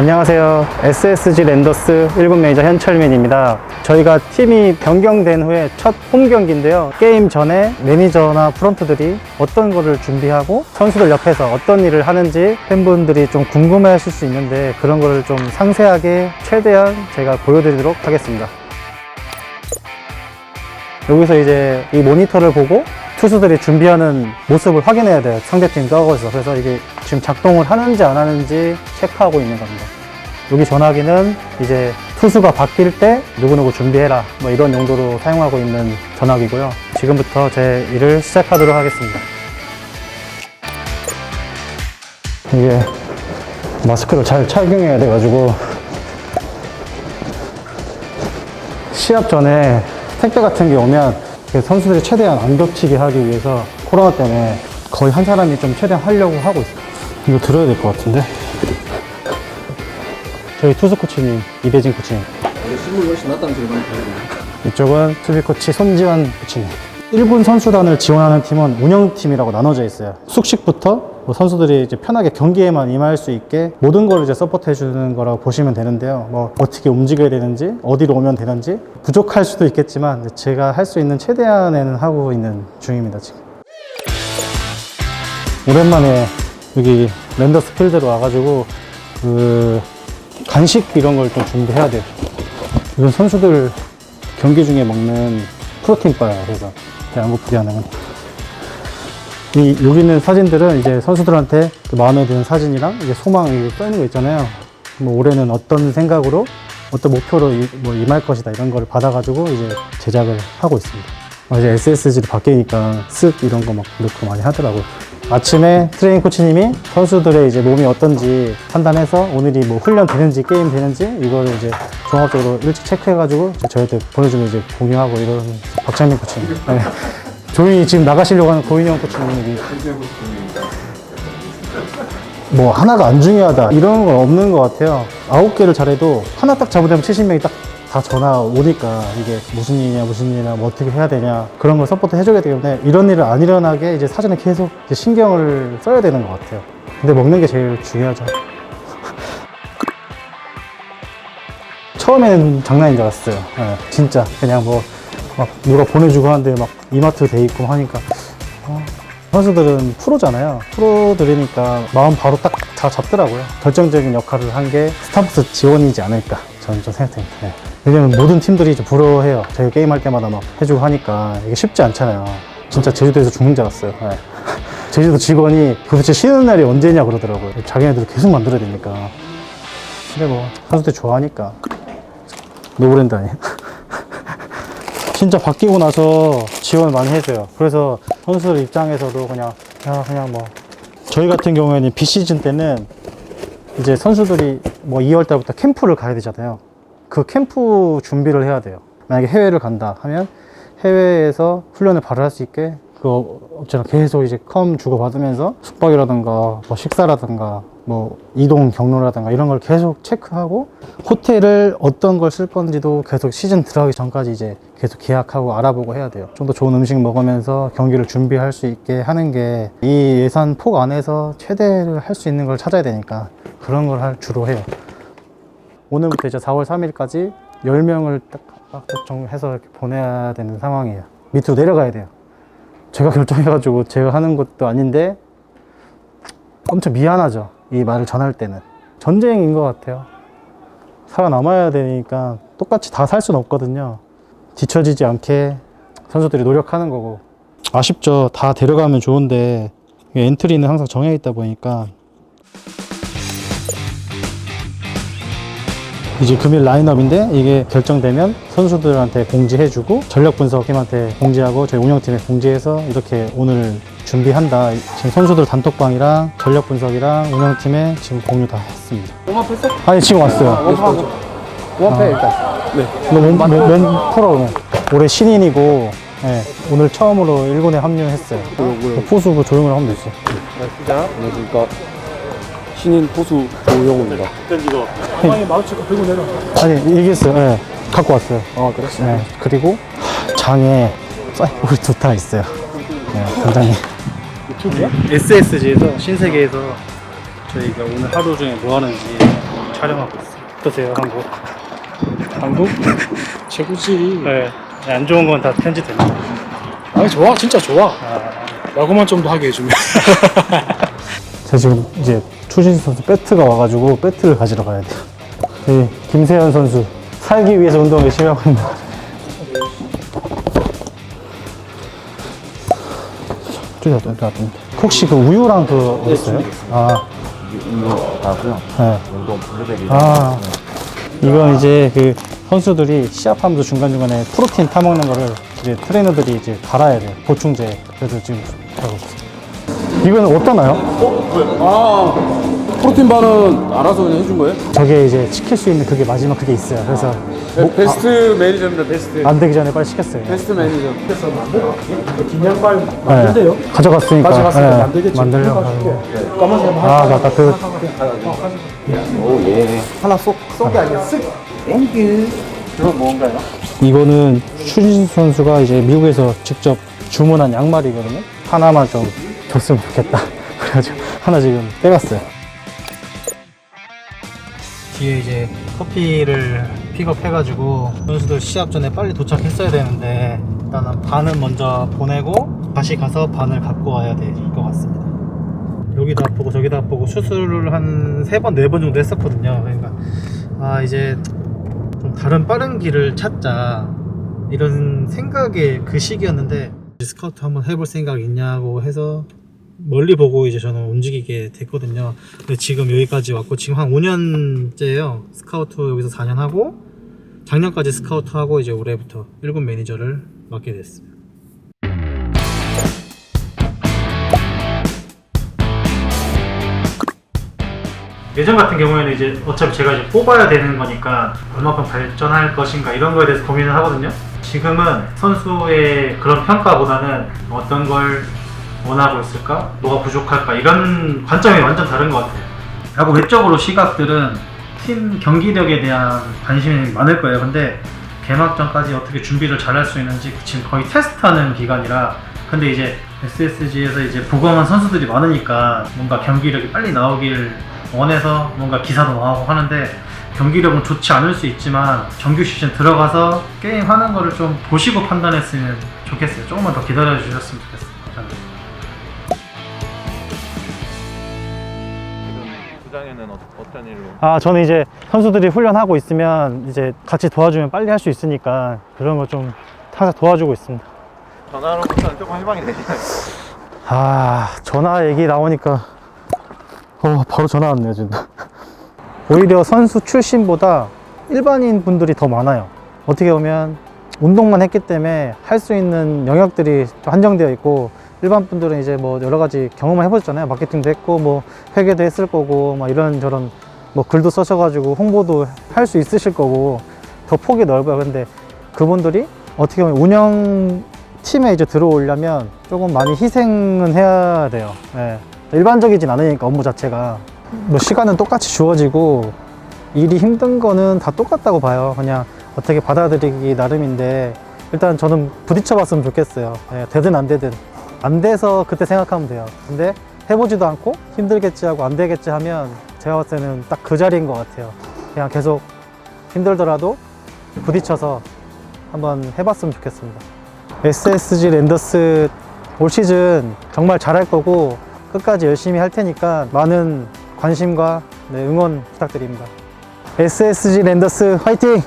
안녕하세요. SSG 랜더스 1군 매니저 현철민입니다. 저희가 팀이 변경된 후에 첫 홈 경기인데요. 게임 전에 매니저나 프런트들이 어떤 거를 준비하고 선수들 옆에서 어떤 일을 하는지 팬분들이 좀 궁금해 하실 수 있는데 그런 거를 좀 상세하게 최대한 제가 보여드리도록 하겠습니다. 여기서 이제 이 모니터를 보고 투수들이 준비하는 모습을 확인해야 돼요. 상대팀 떠가서. 그래서 이게 지금 작동을 하는지 안 하는지 체크하고 있는 겁니다. 여기 전화기는 이제 투수가 바뀔 때 누구누구 준비해라. 뭐 이런 용도로 사용하고 있는 전화기고요. 지금부터 제 일을 시작하도록 하겠습니다. 이게 마스크를 잘 착용해야 돼가지고 시합 전에 택배 같은 게 오면 그 선수들이 최대한 안 겹치게 하기 위해서 코로나 때문에 거의 한 사람이 좀 최대한 하려고 하고 있어요. 이거 들어야 될 것 같은데. 저희 투수 코치님, 이대진 코치님. 원래 실물이 훨씬 낫다는 소리 많이 들거든요. 이쪽은 수비 코치 손지환 코치님. 1군 선수단을 지원하는 팀은 운영팀이라고 나눠져 있어요. 숙식부터 뭐 선수들이 이제 편하게 경기에만 임할 수 있게 모든 걸 이제 서포트 해 주는 거라고 보시면 되는데요. 뭐 어떻게 움직여야 되는지, 어디로 오면 되는지 부족할 수도 있겠지만 제가 할 수 있는 최대한에는 하고 있는 중입니다, 지금. 오랜만에 여기 랜더스 필드로 와가지고 그 간식 이런 걸 좀 준비해야 돼요. 이건 선수들 경기 중에 먹는 프로틴 바예요. 그래서 배안 고프게 하는 건. 이 여기 있는 사진들은 이제 선수들한테 그 마음에 드는 사진이랑 이게 소망 이써 있는 거 있잖아요. 뭐 올해는 어떤 생각으로 어떤 목표로 이- 뭐 임할 것이다 이런 거를 받아가지고 이제 제작을 하고 있습니다. 어, 이제 SSG도 바뀌니까 쓱 이런 거 막 넣고 많이 하더라고요. 아침에 트레이닝 코치님이 선수들의 이제 몸이 어떤지 판단해서 오늘이 뭐 훈련 되는지 게임 되는지 이거를 이제 종합적으로 일찍 체크해가지고 저희한테 보내주면 이제 공유하고 이런 박찬민 코치님. 네. 조용히 지금 나가시려고 하는 고인영 코치님이 뭐 하나가 안 중요하다 이런 건 없는 것 같아요. 아홉 개를 잘해도 하나 딱 잡으려면 70명이 딱 다 전화 오니까 이게 무슨 일이냐 무슨 일이냐 뭐 어떻게 해야 되냐 그런 걸 서포트 해줘야 되기 때문에 이런 일을 안 일어나게 이제 사전에 계속 이제 신경을 써야 되는 것 같아요. 근데 먹는 게 제일 중요하죠. 처음에는 장난인 줄 알았어요. 예, 진짜 그냥 뭐 막 누가 보내주고 하는데 막 이마트 돼 있고 하니까 어, 선수들은 프로잖아요. 프로들이니까 마음 바로 딱 다 잡더라고요. 결정적인 역할을 한 게 스타벅스 지원이지 않을까 저는 좀 생각합니다. 네. 왜냐면 모든 팀들이 좀 부러워해요. 저희 게임할 때마다 막 해주고 하니까 이게 쉽지 않잖아요. 진짜 제주도에서 죽는 줄 알았어요. 네. 제주도 직원이 도대체 쉬는 날이 언제냐 그러더라고요. 자기네들 계속 만들어야 되니까. 근데 뭐 선수들 좋아하니까 노브랜드 아니에요? 진짜 바뀌고 나서 지원을 많이 해줘요. 그래서 선수들 입장에서도 그냥, 야, 그냥 뭐. 저희 같은 경우에는 비 시즌 때는 이제 선수들이 뭐 2월 달부터 캠프를 가야 되잖아요. 그 캠프 준비를 해야 돼요. 만약에 해외를 간다 하면 해외에서 훈련을 바로 할 수 있게 그 어쨌든 계속 이제 컴 주고받으면서 숙박이라든가 뭐 식사라든가 뭐 이동 경로라든가 이런 걸 계속 체크하고 호텔을 어떤 걸 쓸 건지도 계속 시즌 들어가기 전까지 이제 계속 계약하고 알아보고 해야 돼요. 좀 더 좋은 음식 먹으면서 경기를 준비할 수 있게 하는 게 이 예산 폭 안에서 최대를 할 수 있는 걸 찾아야 되니까 그런 걸 할- 주로 해요. 오늘부터 이제 4월 3일까지 10명을 딱, 딱 정해서 이렇게 보내야 되는 상황이에요. 밑으로 내려가야 돼요. 제가 결정해가지고 제가 하는 것도 아닌데 엄청 미안하죠. 이 말을 전할 때는. 전쟁인 것 같아요. 살아남아야 되니까 똑같이 다 살 수는 없거든요. 뒤처지지 않게 선수들이 노력하는 거고. 아쉽죠. 다 데려가면 좋은데 엔트리는 항상 정해 있다 보니까 이제 금일 라인업인데 이게 결정되면 선수들한테 공지해주고 전력 분석팀한테 공지하고 저희 운영팀에 공지해서 이렇게 오늘 준비한다. 지금 선수들 단톡방이랑 전력 분석이랑 운영팀에 지금 공유 다 했습니다. 홈업했어? 아니 지금 왔어요. 홈업하고. 홈업해, 일단. 네. 너맨 프로 올해 신인이고 예, 오늘 처음으로 1군에 합류했어요. 뭐요? 포수 그 조용을 하면 되지. 네, 시작. 안녕하십니까. 신인 포수 조용호입니다. 아니 얘기했어요. 예, 갖고 왔어요. 아, 그래? 네, 그리고 장에 사이볼이 두 타 있어요. 네, 단장님. 유튜브야? SSG에서 신세계에서 저희가 오늘 하루 중에 뭐 하는지 촬영하고 있어요. 어떠세요, 한국? 한국 최고지. 네, 안 좋은 건 다 편집됩니다. 아니 좋아, 진짜 좋아. 아, 라고만 좀 더 하게 해주면. 제가 지금 이제 추신수 선수 배트가 와가지고 배트를 가지러 가야 돼요. 저희 김세현 선수 살기 위해서 운동 열심히 하고 있는. 저기 왔다. 혹시 그 우유랑 그 어디 있어요? 아, 이거 나고요. 네. 이거 블루베리. 아, 이건 이제 그 선수들이 시합하면서 중간중간에 프로틴 타먹는 거를 이제 트레이너들이 이제 갈아야 돼요. 보충제. 그래서 지금 하고 있어요. 이건 어떠나요? 아, 프로틴 바는 알아서 그냥 해준 거예요? 저게 이제 지킬 수 있는 그게 마지막 그게 있어요. 그래서 네, 베스트 매니저입니다, 베스트. 안 되기 전에 빨리 시켰어요. 베스트 매니저. 긴장발 네. 가져갔으니까. 가져갔으니까 네, 만들겠지. 만들려고. 해가지고. 까만색 한번 아, 맞다. 그, 오, 예. 하나 쏙, 쏙이 아니라 쓱. 그건 뭔가요? 이거는 추진수 선수가 이제 미국에서 직접 주문한 양말이거든요. 하나만 좀 줬으면 좋겠다. 그래가지고 하나 지금 빼갔어요. 뒤에 이제 커피를 픽업해가지고 선수들 시합 전에 빨리 도착했어야 되는데 일단은 반은 먼저 보내고 다시 가서 반을 갖고 와야 될 것 같습니다. 여기다 보고 저기다 보고 수술을 한 세 번, 네 번 정도 했었거든요. 그러니까 아 이제 좀 다른 빠른 길을 찾자 이런 생각의 그 시기였는데 스카우트 한번 해볼 생각 있냐고 해서 멀리 보고 이제 저는 움직이게 됐거든요. 근데 지금 여기까지 왔고 지금 한 5년째예요. 스카우트 여기서 4년 하고 작년까지 스카우트 하고 이제 올해부터 1군 매니저를 맡게 됐습니다. 예전 같은 경우에는 이제 어차피 제가 이제 뽑아야 되는 거니까 얼마큼 발전할 것인가 이런 거에 대해서 고민을 하거든요. 지금은 선수의 그런 평가보다는 어떤 걸 원하고 있을까? 뭐가 부족할까? 이런 관점이 완전 다른 것 같아요. 하고 외적으로 시각들은 팀 경기력에 대한 관심이 많을 거예요. 근데 개막전까지 어떻게 준비를 잘 할 수 있는지 지금 거의 테스트하는 기간이라 근데 이제 SSG에서 이제 부검한 선수들이 많으니까 뭔가 경기력이 빨리 나오길 원해서 뭔가 기사도 나오고 하는데 경기력은 좋지 않을 수 있지만 정규 시즌 들어가서 게임 하는 거를 좀 보시고 판단했으면 좋겠어요. 조금만 더 기다려 주셨으면 좋겠어요. 저는. 어떤 일로? 아, 저는 이제 선수들이 훈련하고 있으면 이제 같이 도와주면 빨리 할 수 있으니까 그런 거 좀 항상 도와주고 있습니다. 전화로부터는 조금 해방이 되시나요? 아, 전화 얘기 나오니까 어, 바로 전화 왔네요, 지금. 오히려 선수 출신보다 일반인 분들이 더 많아요. 어떻게 보면 운동만 했기 때문에 할 수 있는 영역들이 좀 한정되어 있고 일반 분들은 이제 뭐 여러 가지 경험을 해보셨잖아요. 마케팅도 했고 뭐 회계도 했을 거고 막 이런 저런 뭐 글도 써셔가지고 홍보도 할 수 있으실 거고 더 폭이 넓어요. 근데 그분들이 어떻게 보면 운영 팀에 이제 들어오려면 조금 많이 희생은 해야 돼요. 예. 일반적이진 않으니까 업무 자체가 뭐 시간은 똑같이 주어지고 일이 힘든 거는 다 똑같다고 봐요. 그냥 어떻게 받아들이기 나름인데 일단 저는 부딪혀 봤으면 좋겠어요. 예, 되든 안 되든 안 돼서 그때 생각하면 돼요. 근데 해보지도 않고 힘들겠지 하고 안 되겠지 하면 제가 봤을 때는 딱 그 자리인 것 같아요. 그냥 계속 힘들더라도 부딪혀서 한번 해봤으면 좋겠습니다. SSG 랜더스 올 시즌 정말 잘할 거고 끝까지 열심히 할 테니까 많은 관심과 네, 응원 부탁드립니다. SSG 랜더스 화이팅!